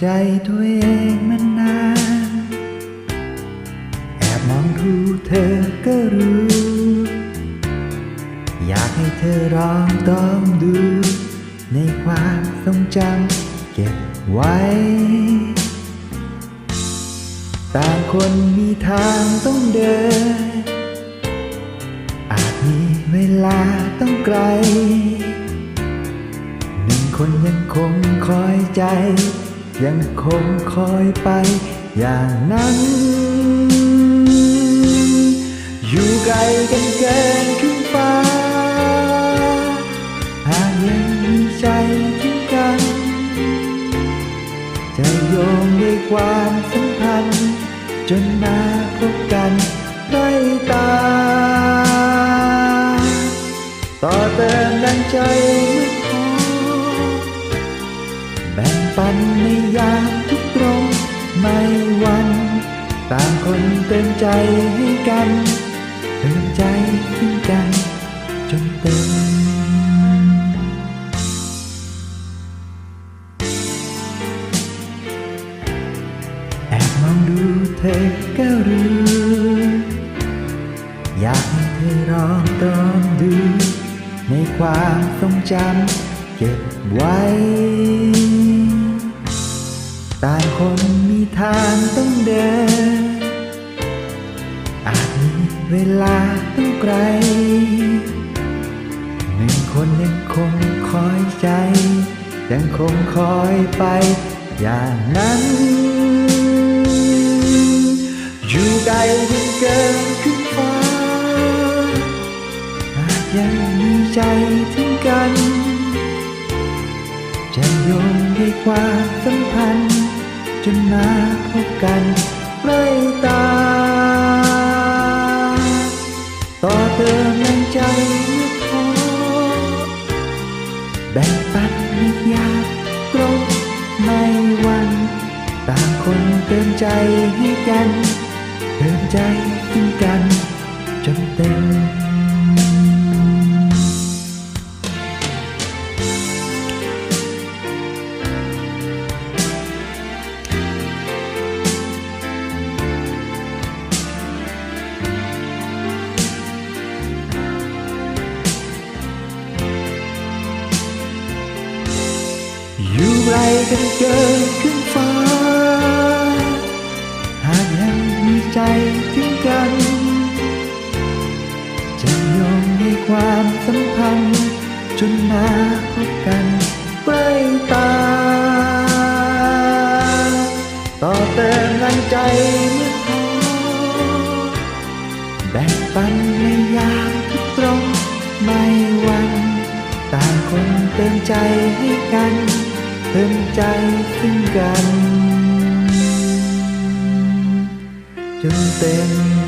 ใจตัวเองมานาน แอบมองดูเธอก็รู้ อยากให้เธอลองต้องดู ในความทรงจำเก็บไว้ ต่างคนมีทางต้องเดิน อาจมีเวลาต้องไกล หนึ่งคนยังคงคอยใจ ยังคงคอยไปอย่างนั้น อยู่ไกลกันเกินขึ้นฟ้า หากยังมีใจถึงกัน จะโยงด้วยความสัมพันธ์ จนมาพบกันด้ตา ต่อเติมดังใจ แบ่งปันในยามทุกตรงไม่วัน ต่างคนเติมใจให้กันเติมใจขึ้นกันจนเต็มแอบมองดูเธอก็รู้อยากให้เธอลองตองดู ในความทรงจำเก็บไว้ ต่างคนมีทางต้องเดิน อาจมีเวลาต้องไกล หนึ่งคนยังคงคอยใจ ยังคงคอยไปอย่างนั้น อยู่ไกลถึงเกินขึ้นฟ้าหากยังมีใจถึงกัน จะโยงด้วยความสัมพันธ์ จนมาพบกันไม่ตา ต่อเติมแรงใจไม่พอแบ่งปันในยามตรงไม่วัน ต่างคนเติมใจให้กัน เติมใจขึ้กัน จนเต็ม กันเกินขึ้นฟ้า หากยังมีใจถึงกัน จะโยงในความสัมพันธ์ จนมาพบกันใกล้ตา ต่อเติมแรงใจเมื่อพอแบ่งปันในยามทุกตรงไม่หวัน ต่างคนเติมใจให้กัน ติมใจซึ่งกัน จนเต็ม